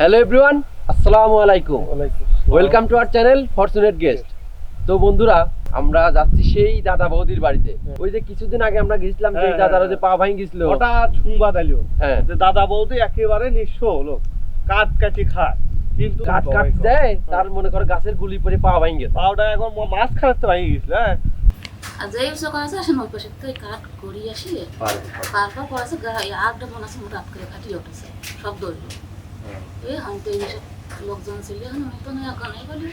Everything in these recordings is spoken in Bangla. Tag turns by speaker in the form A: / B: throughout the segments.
A: হ্যালো এভরিওয়ান আসসালামু আলাইকুম। Welcome to our channel fortunate guest. তো বন্ধুরা আমরা যাচ্ছি সেই দাদা বৌদির বাড়িতে। ওই যে কিছুদিন আগে আমরা গেছিলাম সেই
B: হ্যাঁ,
A: দাদার
B: হ্যাঁ,
A: যে পা ভাঙ গেছিল
B: হঠাৎ সংবাদ এলো
A: হ্যাঁ।
B: যে দাদা বৌদি একেবারে নিঃস্ব হলো। কাঠ কাটি খায়। কিন্তু
A: কাট কাট দেয় তার মনে করো গাছের গুলি পরে পা ভাঙ গেছে
B: পাউডার এখন মাছ খাওয়াতে ভাই গেছিল হ্যাঁ।
C: আর যে সকাল আছে আসেন ওই পাশে তুই কাঠ করি আসি তারপর পড়াছে আগটা মনে আছে রাত করে কাটিয়ে উঠেছে। সব দৌড়লো এই লোকজন ছিল আমি তো বলি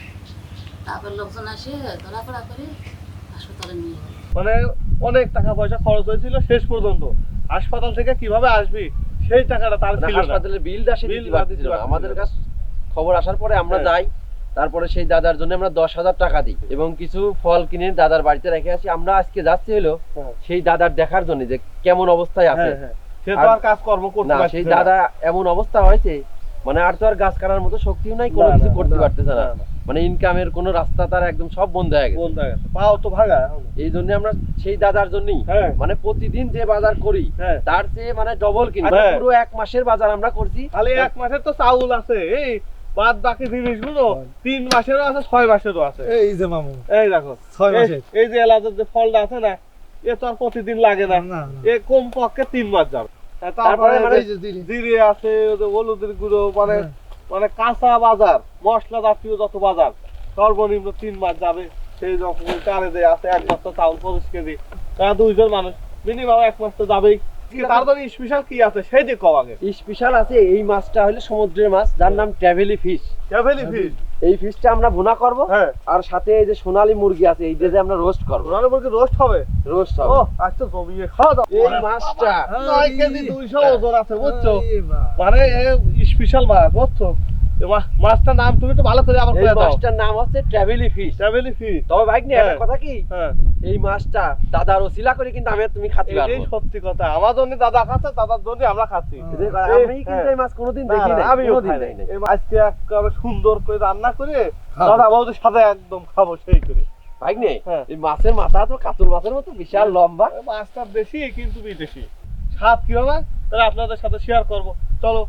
C: তারপর লোকজন আসে ধরাপড়া করে হাসপাতালে নিয়ে গেল
B: মানে অনেক টাকা পয়সা খরচ হয়েছিল শেষ পর্যন্ত হাসপাতাল থেকে কীভাবে আসবি সেই টাকাটা তার ছিল না
A: হাসপাতালের বিল দাসে দিতে আমাদের। কাছে খবর আসার পরে আমরা
B: হ্যাঁ।
A: যাই তারপরে সেই দাদার জন্য আমরা দশ হাজার টাকা দিই এবং কিছু ফল কিনে দাদার বাড়িতে রেখে আসি আমরা আজকে যাচ্ছি হলো
B: হ্যাঁ।
A: সেই দাদার দেখার জন্য যে কেমন অবস্থায় আছে
B: হ্যাঁ। সে তো
A: আর-
B: আর কাজকর্ম করতে
A: সেই দাদা এমন অবস্থা হয়েছে মানে আর তো আর গাছ কাটার মতো শক্তিও নাই কোনো কিছু করতে পারতেছে না। মানে ইনকামের কোনো রাস্তা তার একদম সব বন্ধ হয়ে গেছে
B: বন্ধ হয়ে গেছে। পাও তো ভাগা
A: এই জন্য আমরা সেই দাদার জন্যই
B: হ্যাঁ।
A: মানে প্রতিদিন যে বাজার করি
B: হ্যাঁ।
A: তার চেয়ে মানে ডবল কিনি
B: হ্যাঁ।
A: পুরো এক মাসের বাজার আমরা করছি
B: তাহলে এক মাসের তো চাউল আছে এই বাদ বাকি জিনিসগুলো তিন মাসেরও আছে ছয় মাসেরও আছে
D: এই যে মামু
B: এই দেখো
D: ছয়
B: এই-
D: মাসের।
B: এই যে এলাচের যে ফলটা আছে না এ তো আর প্রতিদিন লাগে না। এ কম পক্ষে তিন মাস যাবে
A: তারপরে
B: তারপরে
A: মানে
B: মানে
D: এই যে জিরে।
B: জিরে আছে হলুদের গুঁড়ো মানে
D: হ্যাঁ।
B: মানে কাঁচা বাজার মশলা জাতীয় যত বাজার সর্বনিম্ন তিন মাস যাবে। সেই যখন আছে এক চাউল পঁচিশ কেজি। তারা দুইজন মানুষ মিনিমাম এক মাস তো যাবেই। তার জন্য স্পেশাল কি আছে সেই দিক আগে।
A: স্পেশাল আছে এই মাছটা হলো সমুদ্রের মাছ যার নাম ট্রাভেলি ফিশ
B: ক্যাভেলি ফিশ
A: এই ফিশটা আমরা ভুনা করব
B: হ্যাঁ।
A: আর সাথে এই যে সোনালী মুরগি আছে এই যে আমরা রোস্ট করব।
B: সোনালি মুরগি রোস্ট হবে?
A: রোস্ট হবে।
B: ও আচ্ছা জমিয়ে খাওয়া দাও
A: এই মাছটা।
B: 9 কেজি দুইশো ওজন আছে বুঝছ। মানে স্পেশাল মাছ বুঝছ? এ মাছটার নাম তুমি তো ভালো করে আবার
A: এই
B: দাও।
A: মাছটার নাম হচ্ছে ট্রাভেলি ফিশ
B: ফ্যামিলি ফিশ
A: তবে ভাই একটা
B: হ্যাঁ।
A: কথা কি?
B: হ্যাঁ।
A: এই মাছটা দাদার ওসিলা করে কিন্তু আমি তুমি পারব।
B: সত্যি কথা। আমার জন্য দাদা খাচ্ছে দাদার জন্য আমরা খাচ্ছি।
A: এই
B: এই-
A: আমি কিন্তু
B: হ্যাঁ।
A: এই মাছ কোনোদিন দেখি
B: না, আমিও
A: কোনোদিন
B: এই আজকে একেবারে সুন্দর করে রান্না করে দাদা বৌদির সাথে একদম খাব সেই করে।
A: ভাই নেই
B: হ্যাঁ।
A: এই মাছের মাথা তো কাতল মাছের মতো বিশাল লম্বা।
B: মাছটা বেশি কিন্তু বিদেশি। স্বাদ কি হবে? তাহলে আপনাদের সাথে শেয়ার করব। চলো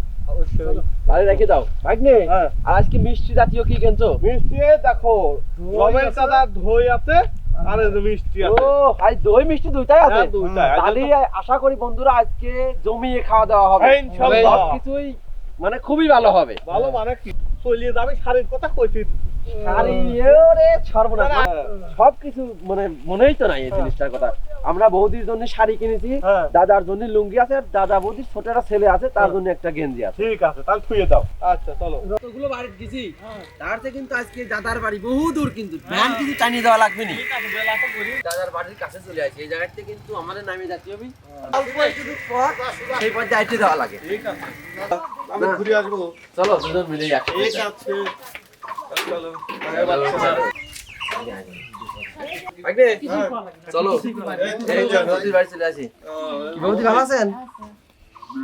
A: তাহলে রেখে দাও। ভাই
B: হ্যাঁ।
A: আর আজকে মিষ্টি জাতীয় কি কিনছো?
B: মিষ্টি এই দেখো
D: দই
B: রমেশ
D: আছে।
B: দাদা দই আছে আর এই যে মিষ্টি
A: ও ভাই দই মিষ্টি দুইটাই আছে?
B: হ্যাঁ, দুইটাই।
A: তাহলে আশা করি বন্ধুরা আজকে জমিয়ে খাওয়া দাওয়া হবে।
B: হ্যাঁ, ইনশাল্লাহ।
A: সব কিছুই মানে খুবই ভালো হবে।
B: ভালো মানে কি? চলিয়ে যাবে শাড়ির কথা কইছি।
A: সর্বনাশ।
B: হ্যাঁ।
A: সব কিছু মানে মনেই তো নাই এই জিনিসটার কথা। আমরা বৌদির জন্য শাড়ি কিনেছি
B: হ্যাঁ।
A: দাদার জন্য লুঙ্গি আছে আর দাদা বৌদির ছোট একটা ছেলে আছে তার
B: হ্যাঁ।
A: জন্য একটা গেঞ্জি আছে।
B: ঠিক আছে তাহলে থুয়ে দাও। আচ্ছা চলো।
A: যতগুলো বাড়িতে গেছি তার থেকে কিন্তু আজকে দাদার বাড়ি বহু দূর কিন্তু। ভ্যান কিছু টানিয়ে দেওয়া লাগবে না। দাদার বাড়ির কাছে চলে আসি এই জায়গাতে কিন্তু আমাদের নামে যাচ্ছি হবে অল্প একটু পথ সেই পথ যাইতে দেওয়া লাগে।
B: ঠিক আছে। আমি ঘুরে আসব।
A: চলো দুজন মিলে একসাথে
B: ঠিক আছে। চলো।
A: তো বৌদির চলে আসি। বৌদি ভালো আছেন?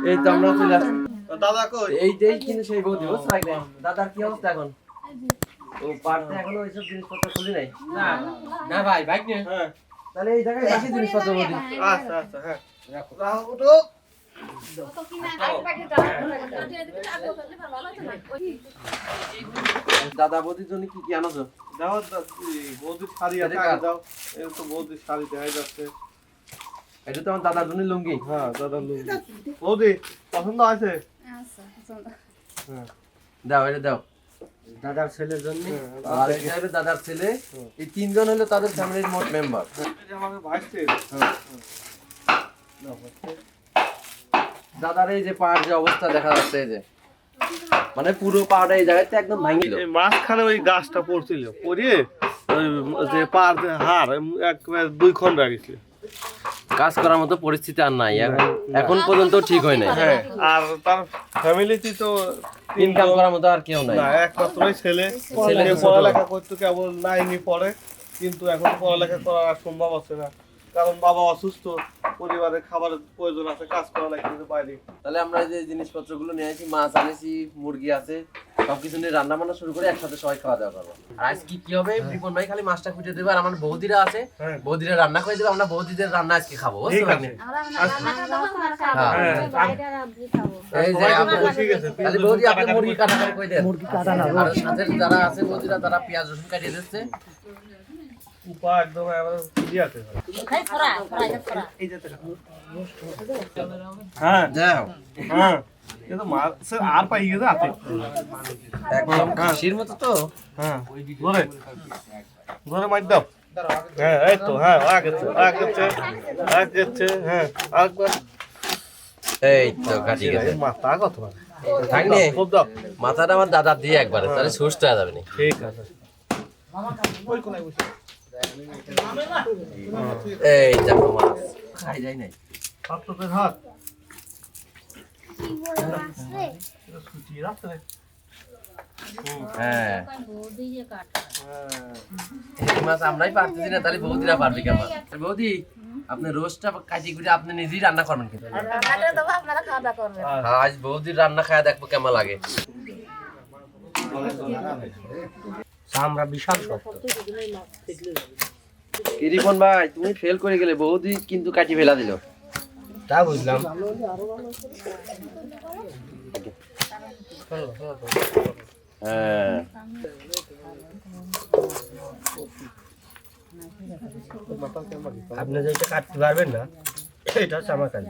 A: এই তো আমরা চলে আসি।
B: দাদা কই?
A: এই এই কিন্তু সেই বৌদি বুঝছ দাদার কি অবস্থা এখন? ও পারতে এখনও ওইসব জিনিসপত্র খুলি নাই? না ভাই বাইক নিয়ে।
B: হ্যাঁ।
A: তাহলে এই জায়গায় জিনিসপত্র বৌদি।
B: আচ্ছা আচ্ছা হ্যাঁ। রাখো।
A: দাদা বৌদির জন্য কি কি আনোছো?
B: দাও দাও, এই বৌদির শাড়ি আছে
A: এটা?
B: দাও এই তো বৌদির শাড়ি দেখা যাচ্ছে।
A: এটা তো আমার দাদার জন্য লুঙ্গি?
B: হ্যাঁ দাদা লুঙ্গি। বৌদি পছন্দ আছে হ্যাঁ।
A: দাও এটা দাও।
D: দাদার ছেলের জন্য?
A: আর এটা হলো দাদার ছেলে এই তিনজন হলো তাদের ফ্যামিলির মোট মেম্বার
B: এই যে আমাদের ভাইস্টের
A: দাদার এই যে পাহাড় যে অবস্থা দেখা যাচ্ছে এই যে মানে পুরো পাহাড়টা এই জায়গাতে একদম ভাঙিল।
B: মাঝখানে ওই গাছটা পড়ছিল ওই যে পার যে হাড় একবারে দুই খন্ড গেছিল
A: কাজ করার মতো পরিস্থিতি আর নাই এখন পর্যন্ত ঠিক হয় নাই।
B: হ্যাঁ আর তার ফ্যামিলিতে তো
A: ইনকাম করার মতো আর কেউ নাই।
B: না একমাত্রই ছেলে।
A: ছেলে
B: পড়ালেখা করতে কেবল নাইনি পড়ে কিন্তু এখন পড়ালেখা করা সম্ভব হচ্ছে না। কারণ বাবা অসুস্থ পরিবারের খাবারের প্রয়োজন আছে কাজ করা লাগে কিন্তু বাইরে
A: তাহলে আমরা এই যে জিনিসপত্রগুলো নিয়ে আসি মাছ আনেছি মুরগি আছে সবকিছু নিয়ে রান্না বান্না শুরু করে একসাথে সবাই খাওয়া দাওয়া করব। আর আজ কি হবে? রিপন ভাই খালি মাছটা খুঁজে দেবে আর আমার বৌদিরা আছে।
B: হ্যাঁ।
A: বৌদিরা রান্না করে দেবে আমরা বৌদিদের রান্না আজকে খাব
C: খাবেন
A: হ্যাঁ। এই যে
B: সবাই তো
A: আপনার-
B: বসে গেছে।
A: তাহলে বৌদি আপনি মুরগি কাটা করে দেন। মুরগি কাটা না আর সাথে যারা আছে বৌদিরা তারা পেঁয়াজ রসুন কাটিয়ে দিচ্ছে।
B: উপা একদম একেবারে ইয়ে হ্যাঁ।
A: যাও।
B: হ্যাঁ। কিন্তু মাছের আর পাই গেছে আছে
A: একদম খাসির মতো তো।
B: হ্যাঁ। ধরে। ধরে মার দাও। হ্যাঁ এই তো হ্যাঁ আগেছে আগেছে আগেছে হ্যাঁ একবার
A: এই তো কাটি গেছে।
B: মাথা কত
A: থাকলে মাথাটা আমার দাদা দিয়ে একবারে তাহলে সুস্থ হয়ে যাবে না।
B: ঠিক আছে। ওই কোনায় বসে।
A: এই দেখো মাছ। খাই যায় নাই।
B: হাত।
A: হ্যাঁ। আমরাই পারতেছি না তাহলে বৌদিরা পারবে কেমন বৌদি আপনি রোজটা কাটি করে আপনি নিজেই রান্না করবেন কিন্তু।
C: খাওয়া
A: আজ বৌদির রান্না খায় দেখব কেমন লাগে।
D: আমরা বিশাল শক্ত।
A: কিরিপন ভাই তুমি ফেল করে গেলে বৌদি কিন্তু কাটি ফেলা দিল।
D: তা বুঝলাম।
A: হ্যাঁ।
D: আপনি যেটা কাটতে পারবেন না এটা হচ্ছে আমার কাজ।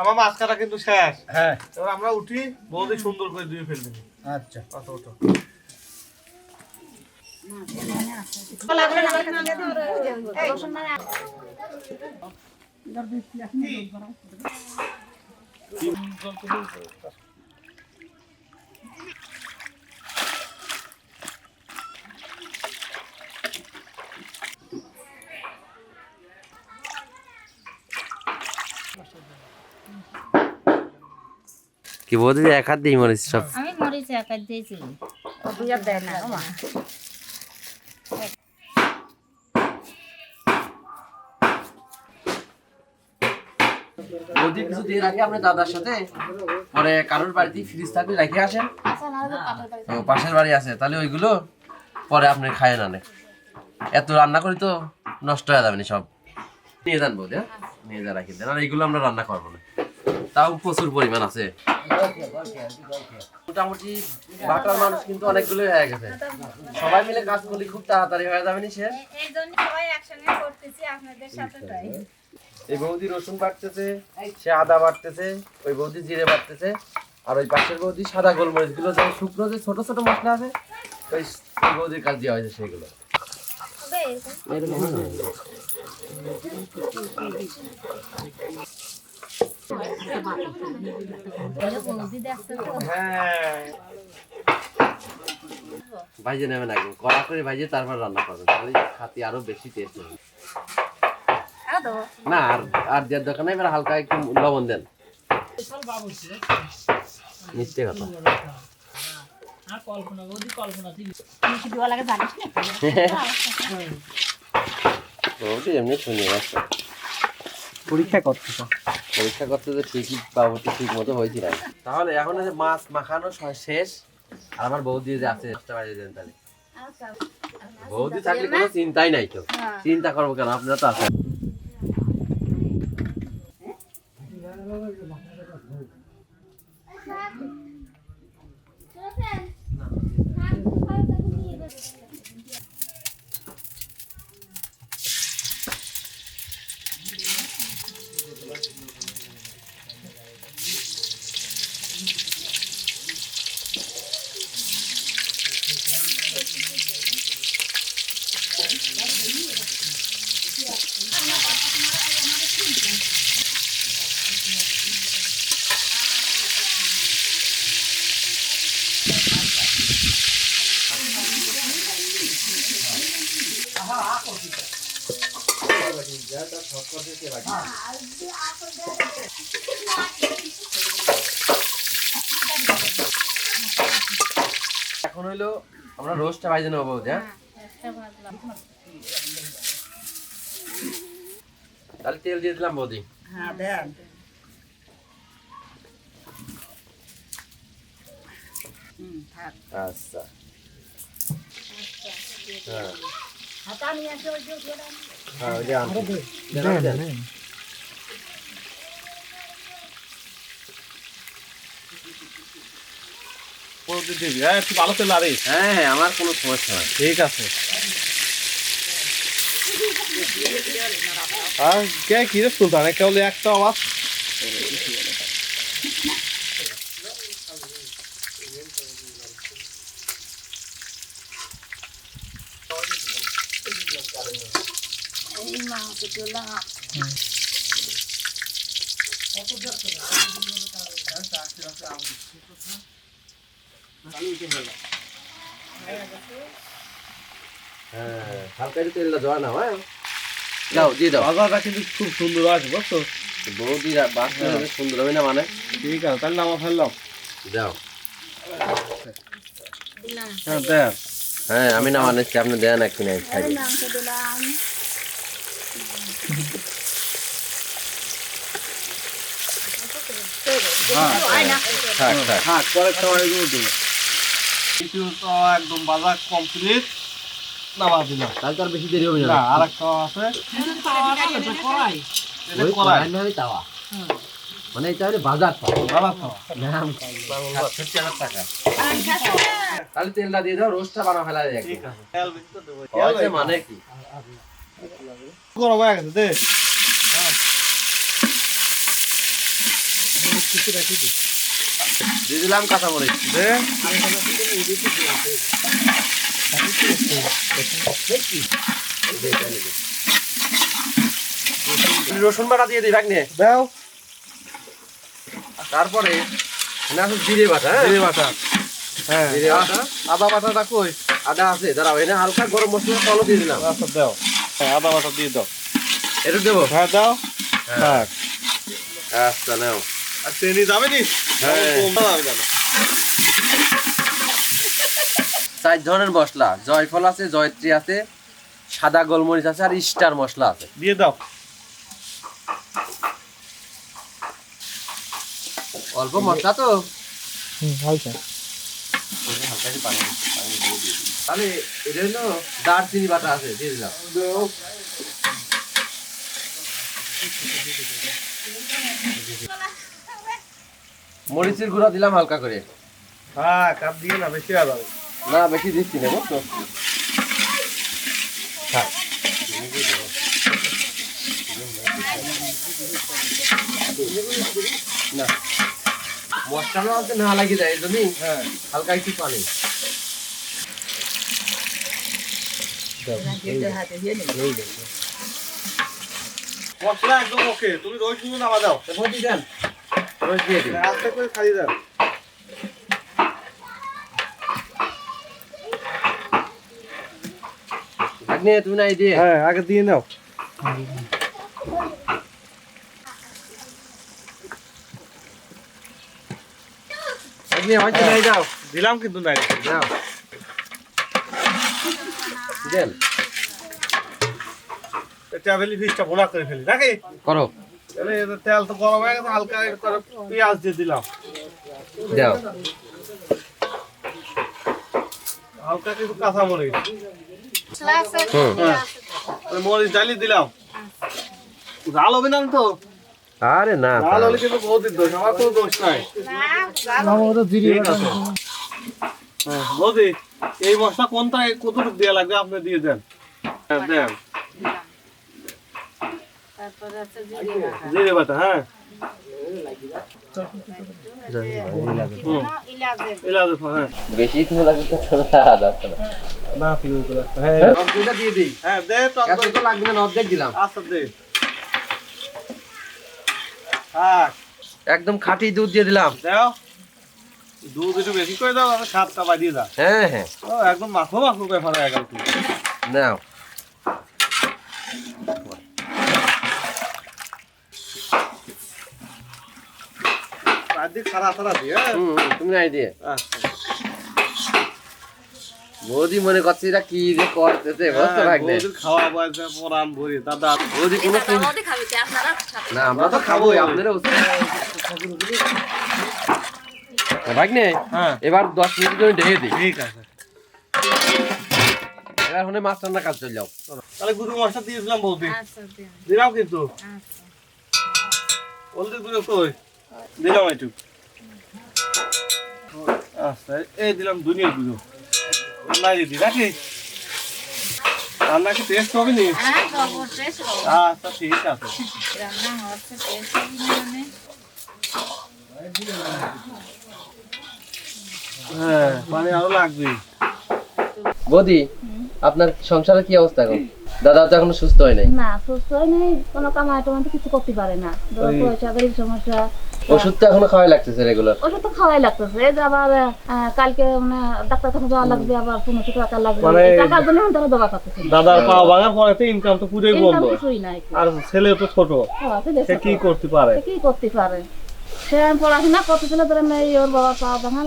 B: আমার মাছ কাটা কিন্তু শেষ।
D: হ্যাঁ।
B: এবার আমরা উঠি বৌদি সুন্দর করে ধুয়ে ফেল দিবি
D: আচ্ছা।
B: আচ্ছা ওঠো
A: কি বৌদি এক হাত দিয়ে মরিস সব?
E: আমি মরিচ একা দিয়েছি।
A: বৌদি কিছু দিয়ে রাখি আপনার দাদার সাথে পরে কারোর বাড়িতে ফ্রিজ থাকলে রেখে আসেন।
C: না
A: পাশের বাড়ি আছে তাহলে ওইগুলো পরে আপনি খায় না এত রান্না করি তো নষ্ট হয়ে যাবে না সব। নিয়ে যান বৌদি হ্যাঁ? নিয়ে যা রাখি দেন। আর এইগুলো আমরা রান্না করব না। তাও প্রচুর পরিমাণ আছে। মোটামুটি বাটার মানুষ কিন্তু অনেকগুলোই হয়ে গেছে। সবাই মিলে কাজ করলে খুব তাড়াতাড়ি হয়ে যাবে না শেষ
E: এই
A: বৌদি রসুন বাটতেছে সে আদা বাটতেছে ওই বৌদি জিরে বাটতেছে আর ওই পাশের বৌদি সাদা গোলমরিচগুলো যে শুকনো যে ছোট ছোট মশলা আছে ওই বৌদির কাজ দেওয়া হয়েছে সেগুলো
B: হ্যাঁ
A: ভাইজে নেবেন একদম। কড়া করে ভাইজে তারপর রান্না করবেন। তাহলে খাতি আরও বেশি টেস্ট হবে। না আর আর দেওয়ার দোকানে এবার হালকা একটু লবণ দেন। মিথ্যে কথা। বৌদি এমনি শুনে যাচ্ছে
D: পরীক্ষা করতে
A: পরীক্ষা করতে তো ঠিকই বাবুটি ঠিক মতো হয়েছিল তাহলে এখন যে মাছ মাখানো শেষ আর আমার বৌদি যে আছে দশটা বাজে দেন তাহলে। বৌদি থাকলে কোনো চিন্তাই নাই তো। চিন্তা করব কেন? আপনারা তো আছেন। এখন হইল আমরা রোস্টটা ভাজে নেব হ্যাঁ? তাহলে তেল দিয়ে দিলাম বৌদি।
F: হ্যাঁ দেন। থাক।
A: আচ্ছা। হ্যাঁ।
B: ভালো তেল আরে
A: হ্যাঁ হ্যাঁ আমার কোনো সমস্যা নাই
B: ঠিক আছে আর কে কি রে সুলতান কেবল একটা আওয়াজ
A: হালকা তেলটা দেওয়া না হ্যাঁ দাও দিয়ে দাও।
B: বাজারটা কিন্তু খুব সুন্দর আছে বুঝছ?
A: বৌদি বাসটা সুন্দর হবে না মানে?
B: ঠিক আছে তাহলে নামা ফেললাম
A: দাও
E: দিলাম
B: হ্যাঁ দেখ
A: হ্যাঁ আমি না মানেছি আপনি দেন এক কিনে খাই
E: এই মাংস দিলাম
A: থাক থাক
B: হ্যাঁ পরের সময় এগুলো দেবো কিছু তো একদম বাজার কমপ্লিট নামা দিলাম
A: তাহলে আর বেশি দেরি হবে
B: না
A: না
B: আর একটা আছে এটা
A: ওই
B: কড়াই
A: কড়াই না ওই তাওয়া মানে এটা হলো বাজার তাহলে তেলটা দিয়ে দাও রোস্টটা বানা ফেলা যায় মানে কি
B: গরম হয়ে
A: দিয়ে দিলাম রসুন বাটা দিয়ে দিই ভাগ্নে
B: দাও।
A: তারপরে আছে জিরে বাটা হ্যাঁ?
B: জিরে বাটা। হ্যাঁ।
A: জিরে বাটা
B: আদা বাটাটা কই
A: আদা আছে দাঁড়াও এনে হালকা গরম মশলা দিয়ে দিলাম।
B: আচ্ছা দাও। হ্যাঁ আদা বাটা দিয়ে দাও।
A: এটা দেবো?
B: হ্যাঁ দাও। হ্যাঁ।
A: আচ্ছা নাও।
B: আর চিনি যাবে নি
A: হ্যাঁ। চার ধরনের মশলা জয়ফল আছে জয়ত্রী আছে সাদা গোলমরিচ আছে আর স্টার মশলা আছে।
B: দিয়ে দাও।
A: অল্প মশলা তো।
B: হালকা।
A: তাহলে এটা হলো দারচিনি বাটা আছে দিয়ে দিলাম। মরিচের গুঁড়া দিলাম হালকা করে।
B: হ্যাঁ কাপ দিয়ে না বেশি হয়ে
A: না বেশি দিচ্ছি না বুঝছ? না। মশলাটা হচ্ছে না লাগিয়ে দেয় এই জন্যই
B: হ্যাঁ।
A: হালকা একটু পানি।
B: মশলা একদম ওকে তুমি রোজ শুধু নামা দাও
A: দিন?
B: আস্তে করে খালি দাও
A: ভাগ্নে তুমি না দিয়ে।
B: হ্যাঁ আগে দিয়ে নাও।
A: ভাগ্নে হয়তো নাই যাও।
B: দিলাম কিন্তু নাই
A: যাও দেন।
B: ট্রাভেলি ফিশটা ভোলা করে ফেলি নাকি?
A: করো।
B: তেল তো গরম হয়ে গেছে হালকা করে পেঁয়াজ দিয়ে দিলাম।
A: দাও।
B: হালকা কিছু কাঁচা মরিচ
E: মশলা আছে
A: হুম
B: ওই মরিচ ডালি দিলাম। ঝাল হবে না তো?
A: আরে না
B: হলে কিন্তু বহুত দোষ আমার কোনো দোষ নাই। হ্যাঁ বৌদি এই মশলা কোনটা কতটুকু দেওয়া লাগবে? আপনি দিয়ে দেন। হ্যাঁ দেন।
E: তারপরে আছে জিরে বাটা।
B: হ্যাঁ। হ্যাঁ।
A: বেশি তো লাগবে তো যাচ্ছে না।
B: না হ্যাঁ।
A: অর্ধেকটা দিয়ে দিই।
B: হ্যাঁ দে তো
A: লাগবে না অর্ধেক দিলাম।
B: আচ্ছা দে। হ্যাঁ।
A: একদম খাঁটি দুধ দিয়ে দিলাম।
B: দাও। দুধ একটু বেশি করে দাও আর সাতটা বাজিয়ে দাও।
A: হ্যাঁ হ্যাঁ।
B: ও একদম মাখো মাখো ব্যাপার গেল। তুই
A: নাও।
B: চারদিক সারা সারা দিয়ে হ্যাঁ?
A: হুম তুমি নাই দিয়ে।
B: আচ্ছা।
A: বৌদি মনে করছে এটা কি যে করতেছে বুঝতে
B: হ্যাঁ,
A: পারলে
B: খাওয়া পরান ভরি দাদা
A: বৌদি কোনো? না আমরা তো খাবোই আপনারা ভাগ্নে
B: হ্যাঁ।
A: এবার দশ মিনিট করে ঢেকে দিই
B: ঠিক আছে।
A: এবার হলে মাছ রান্না কাজ চলে যাও।
B: তাহলে গুরু মশলা দিয়েছিলাম বৌদি।
E: আচ্ছা
B: দিলাম। কিন্তু।
E: বলতে
B: হলদি গুঁড়ো কই? দিলাম একটু। আচ্ছা এই দিলাম দুনিয়ার নাই দিদি নাকি? রান্না কি টেস্ট হবে নি
E: হ্যাঁ।
B: আচ্ছা ঠিক আছে।
E: মানে।
B: হ্যাঁ মানে আরও লাগবে।
A: বৌদি আপনার সংসারে কি অবস্থা এখন? দাদা তো এখনও সুস্থ হয় নাই।
C: না সুস্থ হয় নাই কোনো কামাই টামাই তো কিছু করতে পারে না। ধরো পয়সা কড়ির সমস্যা
A: ওষুধ তো এখনও খাওয়াই লাগতেছে রেগুলার
C: ওষুধ তো খাওয়াই লাগতেছে এই যে আবার কালকে মানে ডাক্তার কাছে যাওয়া লাগবে আবার পনেরোশো টাকা লাগবে।
B: মানে-
C: টাকার জন্য তারা দেওয়া করতেছে। না।
B: দাদার পাওয়া ভাঙার পরে তো ইনকাম তো পুরোই বন্ধ। আর ছেলে তো ছোট।
C: হ্যাঁ,
B: সে কি করতে পারে?
C: কি করতে পারে? সে পড়াশোনা করতেছিল ধরেন এই ওর বাবার পা ভাঙা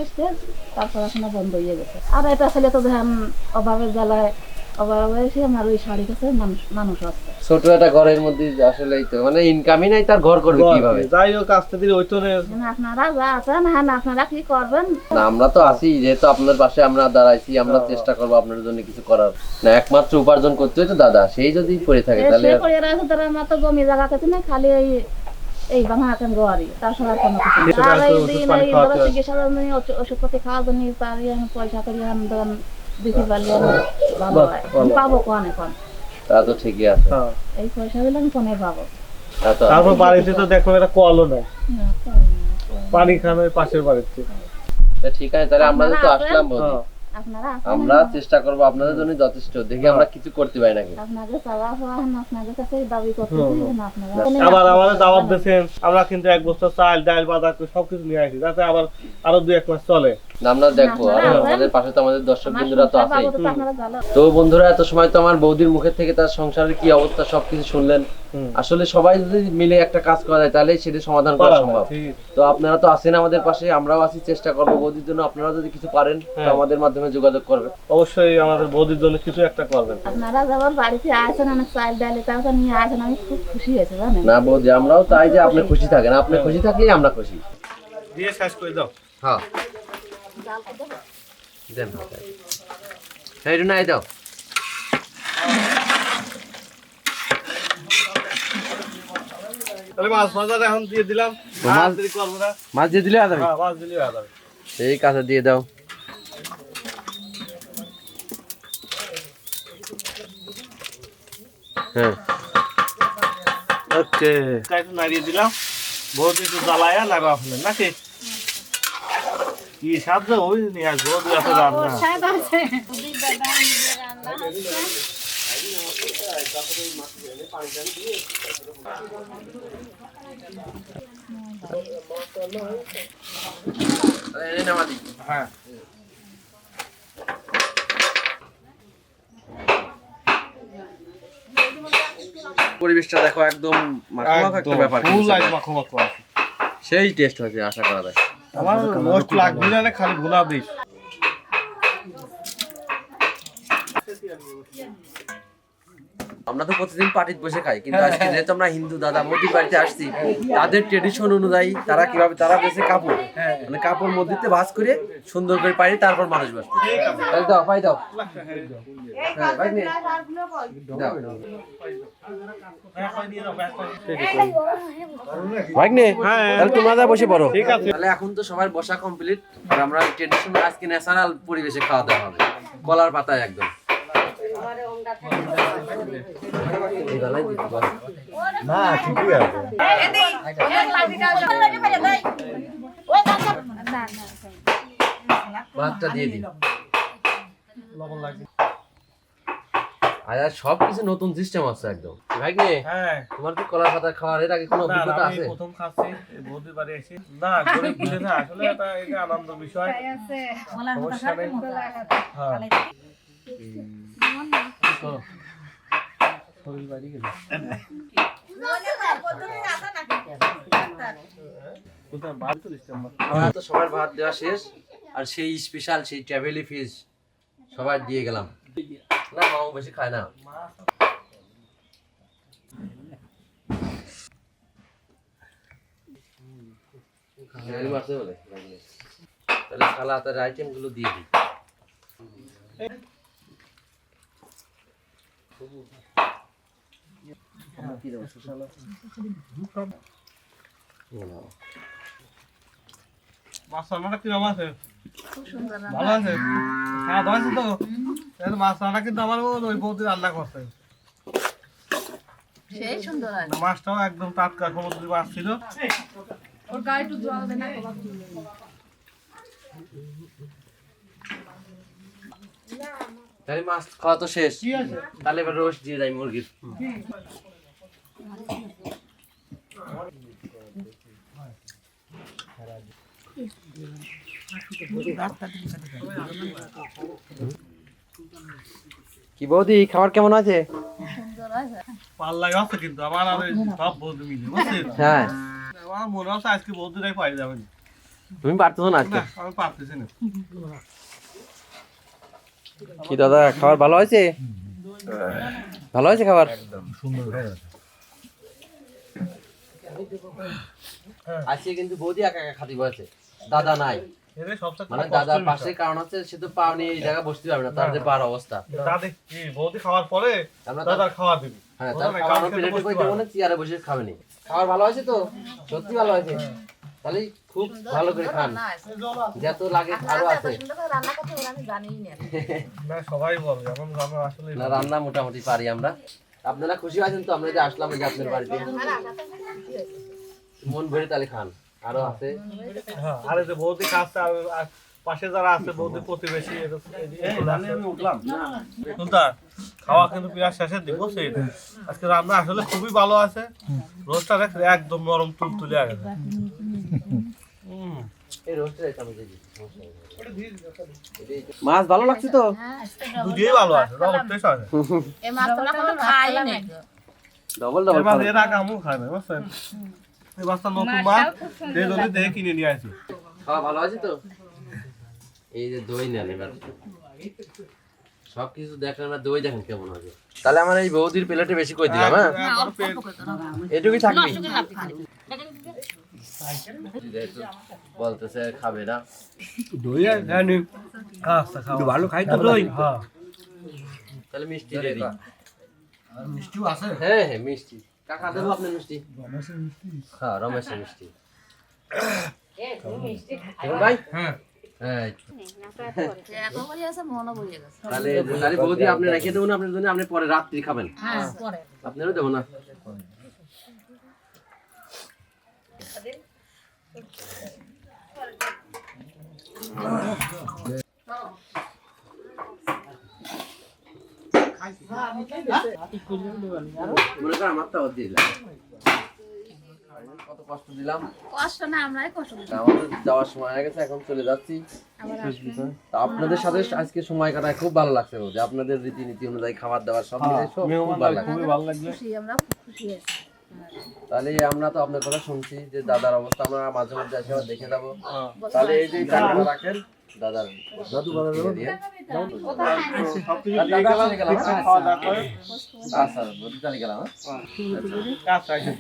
C: তার পড়াশোনা বন্ধ হয়ে গেছে। আর এটা ছেলে তো ধ্যান অভাবের জ্বালায় অভাবে আমার ওই শাড়ি কাছে মানুষ মানুষ আছে
A: ছোট একটা ঘরের মধ্যে আসলেই তো মানে ইনকামই নাই তার ঘর করবে কীভাবে?
B: যাই হোক আসতে দিলে ওই তো
C: মানে আপনারা যা আছেন হ্যাঁ আপনারা কি করবেন?
A: না আমরা তো আছি যেহেতু আপনার পাশে আমরা দাঁড়াইছি আমরা চেষ্টা করব আপনার জন্য কিছু করার। না একমাত্র উপার্জন করতে হয় তো দাদা সেই যদি পড়ে থাকে তাহলে
C: সে
A: আর-
C: করে তারা আমার তো জমি জায়গা কাছে না খালি এই গোয়ারি তাছাড়া কোনো কিছু আর এই দিন এই ধরো চিকিৎসার ওষুধ- ওষুধপাতি খাওয়ার জন্য তার পয়সা করি পারলে ভালো হয় পাবো। কোন এখন
A: তা তো ঠিকই আছে।
B: হ্যাঁ।
C: এই পয়সা গুলো আমি কোনে পাবো।
B: তারপর বাড়িতে তো দেখো একটা কলও নাই
C: না, পাই না।
B: পানি খানো পাশের বাড়িতে।
A: ঠিক আছে তাহলে আমরা তো আসলাম আমরা চেষ্টা করব আপনাদের জন্য যথেষ্ট। দেখি আমরা কিছু করতে পারি নাকি?
C: আপনাদের চাওয়া পাওয়া এখন আপনাদের কাছে দাবি করতেছি না আপনারা
B: আবার আমাদের দাওয়াত দিয়েছেন আমরা কিন্তু এক বছর চাল ডাল বাজার সবকিছু নিয়ে আসি যাতে আবার আরও দুই এক মাস চলে।
A: আমরা দেখব? আমাদের পাশে তো আমাদের দর্শক বিন্দুরা তো আছেই।
C: তো
A: বন্ধুরা এত সময় তো আমার বৌদির মুখের থেকে তার সংসারের কি অবস্থা সবকিছু শুনলেন। আসলে সবাই যদি মিলে একটা কাজ করা যায় তাহলে সেটা সমাধান করা সম্ভব। তো আপনারা তো আছেন আমাদের পাশে আমরাও আছি চেষ্টা করব। বৌদির জন্য আপনারা যদি কিছু পারেন তো
B: হ্যাঁ।
A: আমাদের মাধ্যমে যোগাযোগ করবেন।
B: অবশ্যই আমাদের বৌদির জন্য কিছু একটা করবেন।
C: আপনারা যেমন বাড়িতে আসেন অনেক চাল ডাল নিয়ে আসেন আমি খুব খুশি হয়েছে জানেন?
A: না বৌদি আমরাও চাই যে আপনি খুশি থাকেন। আপনি খুশি থাকলেই আমরা খুশি।
B: দিয়ে শেষ করে দাও।
A: হ্যাঁ। দেন দাও।
B: তাহলে মাছ ভাজা এখন দিয়ে দিলাম।
A: মাছ-
B: আর করব না।
A: মাছ দিয়ে দিলে
B: হ্যাঁ মাছ দিলে যাবে
A: এই দিয়ে দাও। হ্যাঁ।
B: ওকে। একটু নাড়িয়ে দিলাম। বহুত একটু জ্বালায়া লাগা ফেলেন নাকি? কি সাহায্য ওই নিয়ে আসব দুই হাতে রান্না।
E: স্বাদ আছে।
B: হ্যাঁ
A: পরিবেশটা দেখো একদম মাখামাখা একটা ব্যাপার
B: ফুল আছে।
A: সেই টেস্ট হয়েছে আশা করা যায়।
B: আমার মোস্ট লাগবে না খালি ভুনা দিস
A: আমরা তো প্রতিদিন পার্টিতে বসে খাই কিন্তু আজকে যেহেতু আমরা হিন্দু দাদা মোদির বাড়িতে আসছি তাদের ট্রেডিশন অনুযায়ী তারা কীভাবে তারা বেছে কাপড়। মানে কাপড় মধ্যে ভাজ করে সুন্দর করে পারি তারপর মানুষ বসবে। তাহলে দাও পাই দাও। হ্যাঁ, ভাই নে। দাও। ভাগ্নে তাহলে তোমরা যা বসে পড়ো। তাহলে এখন তো সবার বসা কমপ্লিট আর আমরা ট্রেডিশনাল আজকে ন্যাচারাল পরিবেশে খাওয়া দাওয়া হবে। কলার পাতায় একদম। গলায় দিতে পারো। ভাতটা দিয়ে দিন। আর আর সব কিছু নতুন সিস্টেম আছে একদম। ভাগ্নে
B: হ্যাঁ।
A: তোমার কি কলার পাতা খাওয়ার এর আগে কোনো
B: না, না,
A: অভিজ্ঞতা আছে?
B: প্রথম খাচ্ছি বৌদির বাড়ি এসে না গরিব বলে না আসলে এটা এটা আনন্দ বিষয়।
E: আছে।
B: সমস্যা নেই। হ্যাঁ। চলো। শরীর বাড়ি আমরা।
A: তো সবার ভাত দেওয়া শেষ আর সেই স্পেশাল সেই ট্রাভেলি ফিশ সবাই দিয়ে গেলাম। না মামু বেশি খায় না। তাহলে খালা তার আইটেমগুলো দিয়ে দিই।
B: মাছ রান্নাটা কীরকম আছে। ভালো আছে? দাওয়া তো এই মাছ রান্না কিন্তু আমার ওই বৌদি রান্না করছে।
C: হয়।
B: মাছটাও একদম টাটকা সমুদ্রের মাছ ছিল
A: তাহলে মাছ খাওয়া তো শেষ। তাহলে এবার রোস্ট দিয়ে যাই মুরগির। কি বৌদি খাবার কেমন আছে?
C: সুন্দর
B: পাল্লাই আছে কিন্তু আমার সব বৌদি মিলে বুঝছেন
A: হ্যাঁ।
B: আমার মনে হচ্ছে আজকে বৌদিরাই পাই যাবেন।
A: তুমি পারতেছো না আজকে?
B: আমি পারতেছি না।
A: কি দাদা খাবার ভালো হয়েছে? ভালো হয়েছে খাবার? আজকে কিন্তু বৌদি একা একা খাতি বসে দাদা নাই। মানে দাদার পাশে কারণ হচ্ছে সে তো পা নিয়ে এই জায়গায় বসতে পারবে না তার যে পার অবস্থা।
B: বৌদি খাওয়ার পরে
A: আমরা
B: দাদার খাওয়া দিবি।
A: হ্যাঁ তার প্লেটে করে দেবো না। চেয়ারে বসে খাবেনি। খাবার ভালো হয়েছে তো? সত্যি ভালো হয়েছে। তাহলে খুব ভালো করে খান। যত লাগে আরও আছে।
C: রান্না করতে ওরা আমি জানিই না।
B: না সবাই বলে এখন আমরা আসলে
A: না রান্না মোটামুটি পারি আমরা। আপনারা খুশি আছেন তো আমরা যে আসলাম এই যে আপনার বাড়িতে। মন ভরে তাহলে খান। আরও আছে?
B: হ্যাঁ আরে যে বৌদি কাছে আর আর পাশে যারা আছে বৌদি প্রতিবেশী আছে। খাওয়া কিন্তু প্রায় শেষের দিক বুঝছিস আজকে রান্না আসলে খুবই ভালো আছে। রোজটা একদম নরম তুল তুলে আছে
A: আমি। মাছ ভালো লাগছে তো?
B: ভালো আছে
C: মাছ তো খাই নাই।
A: ডবল ডবল
B: এবার এর আগে আমিও খাই না বুঝছেন? এই নতুন মাছ সেই জন্য দেখে কিনে নিয়ে আসি।
A: খাওয়া ভালো আছে তো? এই যে দই নেন এবার। সব কিছু দেখেন না দই দেখেন কেমন আছে তাহলে আমার এই বৌদির প্লেটে বেশি করে দিলাম হ্যাঁ এটুকুই থাকবে। বলতেছে খাবে না।
B: আচ্ছা খাও।
D: ভালো খাই তো দই
B: হ্যাঁ।
A: তাহলে মিষ্টি রেডি
D: মিষ্টিও আছে?
A: হ্যাঁ হ্যাঁ মিষ্টি। কাকা দেবো আপনার মিষ্টি? হ্যাঁ রমেশের মিষ্টি। ভাই?
B: হ্যাঁ।
A: হ্যাঁ। তাহলে বৌদি আপনি রেখে দেবো না আপনার জন্য আপনি পরে রাত্রি খাবেন।
C: হ্যাঁ
A: আপনারও দেবো না মনে করেন আমারটাও দিয়ে দিলাম কত কষ্ট দিলাম
C: কষ্ট না আমরাই কষ্ট
A: আমাদের যাওয়ার সময় হয়ে গেছে এখন চলে যাচ্ছি। তা আপনাদের সাথে আজকে সময় কাটায় খুব ভালো লাগছে বৌদি আপনাদের রীতিনীতি অনুযায়ী খাবার দাবার সব মিলে সব খুব ভালো লাগছে।
C: আমরা খুশি হয়েছি
A: তাহলে আমরা তো আপনার কথা শুনছি যে দাদার অবস্থা আমরা মাঝে মাঝে আসে আবার দেখে যাব তাহলে এই যে টাকাটা রাখেন দাদার দাদু দাদা হ্যাঁ? আচ্ছা গেলাম হ্যাঁ?
B: আচ্ছা আচ্ছা